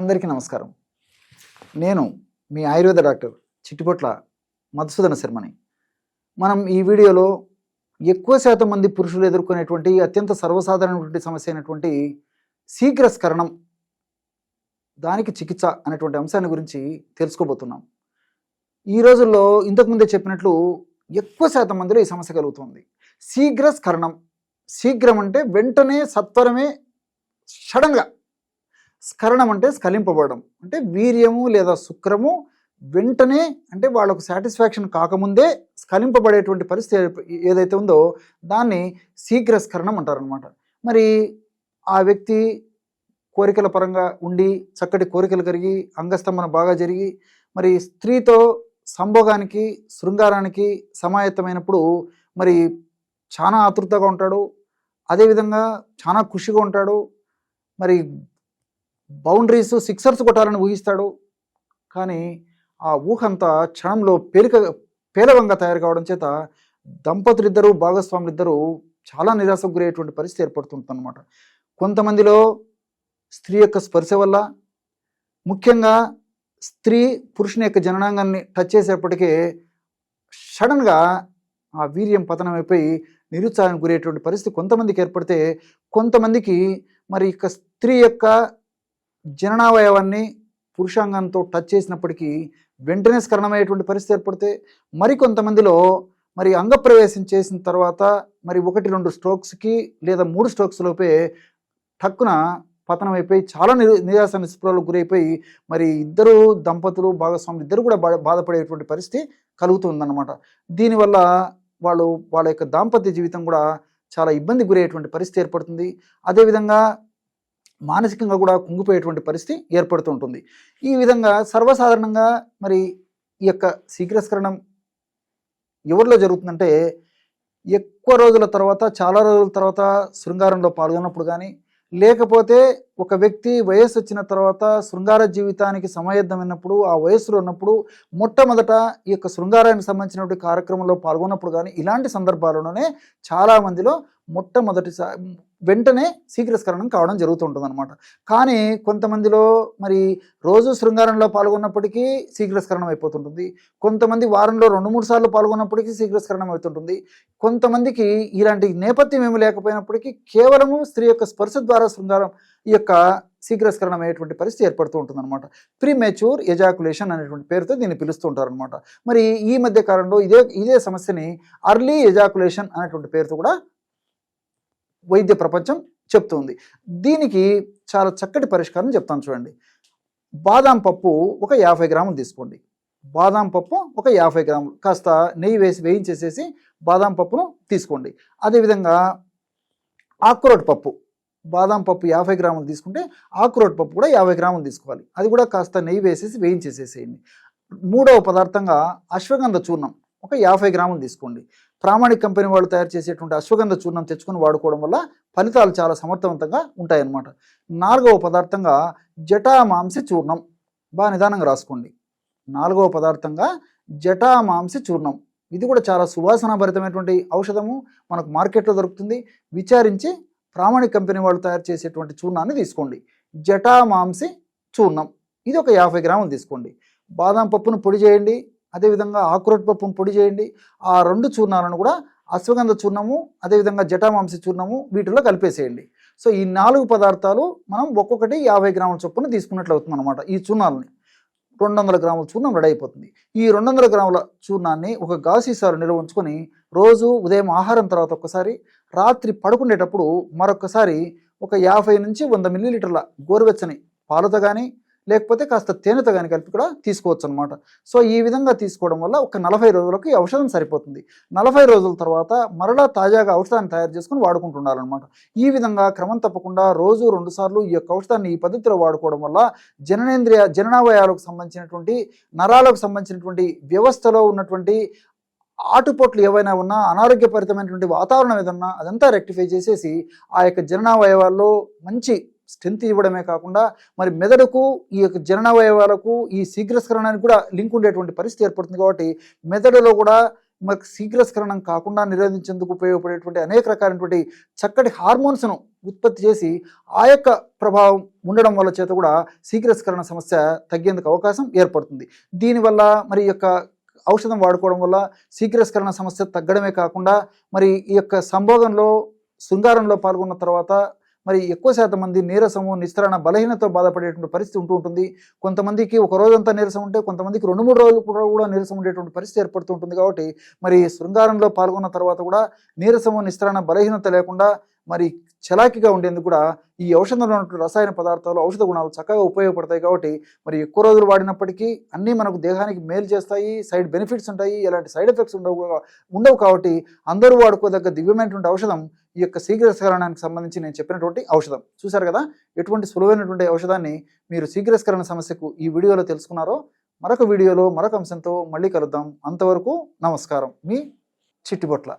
అందరికీ నమస్కారం. నేను మీ ఆయుర్వేద డాక్టర్ చిట్టిపొట్ల మధుసూదన శర్మని. మనం ఈ వీడియోలో ఎక్కువ శాతం మంది పురుషులు ఎదుర్కొనేటువంటి అత్యంత సర్వసాధారణమైనటువంటి సమస్య అయినటువంటి శీఘ్రస్కరణం దానికి చికిత్స అనేటువంటి అంశాన్ని గురించి తెలుసుకోబోతున్నాం. ఈ రోజుల్లో ఇంతకుముందే చెప్పినట్లు ఎక్కువ శాతం మందిలో ఈ సమస్య కలుగుతుంది. శీఘ్రస్కరణం శీఘ్రం అంటే వెంటనే సత్వరమే సడన్గా స్కరణం అంటే స్కలింపబడడం అంటే వీర్యము లేదా శుక్రము వెంటనే అంటే వాళ్ళకు సాటిస్ఫాక్షన్ కాకముందే స్కలింపబడేటువంటి పరిస్థితి ఏదైతే ఉందో దాన్ని శీఘ్ర స్కరణం అంటారనమాట మరి ఆ వ్యక్తి కోరికల పరంగా ఉండి చక్కటి కోరికలు కలిగి అంగస్తంభన బాగా జరిగి మరి స్త్రీతో సంభోగానికి శృంగారానికి సమాయత్తమైనప్పుడు మరి చాలా ఆతృతగా ఉంటాడు. అదేవిధంగా చాలా ఖుషిగా ఉంటాడు. మరి బౌండరీస్ సిక్సర్స్ కొట్టాలని ఊహిస్తాడు. కానీ ఆ ఊహంతా క్షణంలో పేలిక పేలవంగా తయారు కావడం చేత దంపతులిద్దరూ భాగస్వాములిద్దరూ చాలా నిరాశకు గురయ్యేటువంటి పరిస్థితి ఏర్పడుతుంటుందన్నమాట కొంతమందిలో స్త్రీ యొక్క స్పర్శ వల్ల ముఖ్యంగా స్త్రీ పురుషుని యొక్క జననాంగాన్ని టచ్ చేసేప్పటికే సడన్గా ఆ వీర్యం పతనం అయిపోయి నిరుత్సాహానికి గురయ్యేటువంటి పరిస్థితి కొంతమందికి ఏర్పడితే కొంతమందికి మరి ఇక స్త్రీ యొక్క జననావయవాన్ని పురుషాంగంతో టచ్ చేసినప్పటికీ వెంటనే స్కరణమయ్యేటువంటి పరిస్థితి ఏర్పడితే మరి కొంతమందిలో మరి అంగప్రవేశం చేసిన తర్వాత మరి ఒకటి రెండు స్ట్రోక్స్కి లేదా మూడు స్ట్రోక్స్ లోపే టక్కున పతనం అయిపోయి చాలా నిరు నిరాశ నిస్పృహలకు గురైపోయి మరి ఇద్దరు దంపతులు భాగస్వాములు ఇద్దరు కూడా బా బాధపడేటువంటి పరిస్థితి కలుగుతుందన్నమాట. దీనివల్ల వాళ్ళు వాళ్ళ యొక్క దాంపత్య జీవితం కూడా చాలా ఇబ్బంది గురయ్యేటువంటి పరిస్థితి ఏర్పడుతుంది. అదేవిధంగా మానసికంగా కూడా కుంగిపోయేటువంటి పరిస్థితి ఏర్పడుతూ ఉంటుంది. ఈ విధంగా సర్వసాధారణంగా మరి ఈ యొక్క శీఘ్రస్కరణం ఎవరిలో జరుగుతుందంటే ఎక్కువ రోజుల తర్వాత చాలా రోజుల తర్వాత శృంగారంలో పాల్గొన్నప్పుడు కానీ లేకపోతే ఒక వ్యక్తి వయస్సు వచ్చిన తర్వాత శృంగార జీవితానికి సమయద్ధమైనప్పుడు ఆ వయస్సులో ఉన్నప్పుడు మొట్టమొదట ఈ యొక్క శృంగారానికి సంబంధించినటువంటి కార్యక్రమంలో పాల్గొన్నప్పుడు కానీ ఇలాంటి సందర్భాల్లోనే చాలామందిలో మొట్టమొదటిసారి వెంటనే శీఘ్రస్కరణం కావడం జరుగుతుంటుంది అనమాట కానీ కొంతమందిలో మరి రోజు శృంగారంలో పాల్గొన్నప్పటికీ శీఘ్రస్కరణం అయిపోతుంటుంది. కొంతమంది వారంలో రెండు మూడు సార్లు పాల్గొన్నప్పటికీ శీఘ్రస్కరణం అవుతుంటుంది. కొంతమందికి ఇలాంటి నేపథ్యం ఏమి లేకపోయినప్పటికీ కేవలము స్త్రీ యొక్క స్పర్శ ద్వారా శృంగారం యొక్క శీఘ్రస్కరణం అయ్యేటువంటి పరిస్థితి ఏర్పడుతూ ఉంటుంది అనమాట ప్రీమెచ్యూర్ ఎజాకులేషన్ అనేటువంటి పేరుతో దీన్ని పిలుస్తూ ఉంటారు అనమాట మరి ఈ మధ్య కాలంలో ఇదే ఇదే సమస్యని అర్లీ ఎజాకులేషన్ అనేటువంటి పేరుతో కూడా వైద్య ప్రపంచం చెప్తుంది. దీనికి చాలా చక్కటి పరిష్కారం చెప్తాను చూడండి. బాదాం పప్పు ఒక యాభై గ్రాములు తీసుకోండి. బాదాం పప్పు ఒక యాభై గ్రాములు. కాస్త నెయ్యి వేసి వేయించేసేసి బాదాం పప్పును తీసుకోండి. అదేవిధంగా ఆకురోట్ పప్పు. బాదాం పప్పు యాభై గ్రాములు తీసుకుంటే ఆకురోట్ పప్పు కూడా యాభై గ్రాములు తీసుకోవాలి. అది కూడా కాస్త నెయ్యి వేసేసి వేయించేసేసేయండి. మూడవ పదార్థంగా అశ్వగంధ చూర్ణం. ఒక యాభై గ్రాములు తీసుకోండి. ప్రామాణిక కంపెనీ వాళ్ళు తయారు చేసేటువంటి అశ్వగంధ చూర్ణం తెచ్చుకొని వాడుకోవడం వల్ల ఫలితాలు చాలా సమర్థవంతంగా ఉంటాయన్నమాట. నాలుగవ పదార్థంగా జటామాంసి చూర్ణం. బాగా నిదానంగా రాసుకోండి. నాలుగవ పదార్థంగా జటామాంసి చూర్ణం. ఇది కూడా చాలా సువాసనాభరితమైనటువంటి ఔషధము. మనకు మార్కెట్లో దొరుకుతుంది. విచారించి ప్రామాణిక కంపెనీ వాళ్ళు తయారు చేసేటువంటి చూర్ణాన్ని తీసుకోండి. జటామాంసి చూర్ణం. ఇది ఒక యాభై గ్రాములు తీసుకోండి. బాదం పప్పును పొడి చేయండి. అదేవిధంగా ఆక్రోట్ పప్పును పొడి చేయండి. ఆ రెండు చూర్ణాలను కూడా అశ్వగంధ చూర్ణము అదేవిధంగా జటామాంసి చూర్ణము వీటిలో కలిపేసేయండి. సో ఈ నాలుగు పదార్థాలు మనం ఒక్కొక్కటి యాభై గ్రాముల చొప్పున తీసుకున్నట్లు అవుతుంది అనమాట ఈ చూర్ణాలని. రెండు వందల గ్రాముల చూర్ణం రెడీ అయిపోతుంది ఈ రెండు వందల గ్రాముల చూర్ణాన్ని ఒక గాసీసాలు నిల్వ ఉంచుకొని రోజు ఉదయం ఆహారం తర్వాత ఒక్కసారి రాత్రి పడుకునేటప్పుడు మరొకసారి ఒక యాభై నుంచి వంద మిల్లీలీటర్ల గోరువెచ్చని పాలతో కానీ లేకపోతే కాస్త తేనెతో కానీ కలిపి కూడా తీసుకోవచ్చు అనమాట సో ఈ విధంగా తీసుకోవడం వల్ల ఒక నలభై రోజులకు ఈ ఔషధం సరిపోతుంది. నలభై రోజుల తర్వాత మరలా తాజాగా ఔషధాన్ని తయారు చేసుకుని వాడుకుంటుండాలన్నమాట. ఈ విధంగా క్రమం తప్పకుండా రోజు రెండు సార్లు ఈ యొక్క ఔషధాన్ని ఈ పద్ధతిలో వాడుకోవడం వల్ల జననేంద్రియ జననావయాలకు సంబంధించినటువంటి నరాలకు సంబంధించినటువంటి వ్యవస్థలో ఉన్నటువంటి ఆటుపోట్లు ఏవైనా ఉన్నా అనారోగ్యపరితమైనటువంటి వాతావరణం ఏదన్నా అదంతా రెక్టిఫై చేసేసి ఆ యొక్క జననావయవాల్లో మంచి స్ట్రెంత్ ఇవ్వడమే కాకుండా మరి మెదడుకు ఈ యొక్క జననవయవాలకు ఈ శీఘ్రస్కరణానికి కూడా లింక్ ఉండేటువంటి పరిస్థితి ఏర్పడుతుంది కాబట్టి మెదడులో కూడా మనకు శీఘ్రస్కరణం కాకుండా నిరోధించేందుకు ఉపయోగపడేటువంటి అనేక రకాలైనటువంటి చక్కటి హార్మోన్స్ను ఉత్పత్తి చేసి ఆ యొక్క ప్రభావం ఉండడం వల్ల చేత కూడా శీఘ్రస్కరణ సమస్య తగ్గేందుకు అవకాశం ఏర్పడుతుంది. దీనివల్ల మరి యొక్క ఔషధం వాడుకోవడం వల్ల శీఘ్రస్కరణ సమస్య తగ్గడమే కాకుండా మరి ఈ యొక్క సంభోగంలో శృంగారంలో పాల్గొన్న తర్వాత మరి ఎక్కువ శాతం మంది నీరసము నిస్త్రణ బలహీనతో బాధపడేటువంటి పరిస్థితి ఉంటూ ఉంటుంది. కొంతమందికి ఒక రోజంతా నీరసం ఉంటే కొంతమందికి రెండు మూడు రోజులు కూడా కూడా నీరసం ఉండేటువంటి పరిస్థితి ఏర్పడుతూ ఉంటుంది కాబట్టి మరి శృంగారంలో పాల్గొన్న తర్వాత కూడా నీరసము నిస్త్రణ బలహీనత లేకుండా మరి చలాకీగా ఉండేందుకు కూడా ఈ ఔషధంలో ఉన్నటువంటి రసాయన పదార్థాలు ఔషధ గుణాలు చక్కగా ఉపయోగపడతాయి కాబట్టి మరి ఎక్కువ రోజులు వాడినప్పటికీ అన్నీ మనకు దేహానికి మేలు చేస్తాయి సైడ్ బెనిఫిట్స్ ఉంటాయి ఎలాంటి సైడ్ ఎఫెక్ట్స్ ఉండవు ఉండవు కాబట్టి అందరూ వాడుకోదగ్గ దివ్యమైనటువంటి ఔషధం ఈ యొక్క శీఘ్రస్కరణానికి సంబంధించి నేను చెప్పినటువంటి ఔషధం. చూశారు కదా? ఎటువంటి సులువైనటువంటి ఔషధాన్ని మీరు శీఘ్రస్కరణ సమస్యకు ఈ వీడియోలో తెలుసుకున్నారో మరొక వీడియోలో మరొక అంశంతో మళ్ళీ కలుద్దాం. అంతవరకు నమస్కారం. మీ చిట్టిబొట్ల.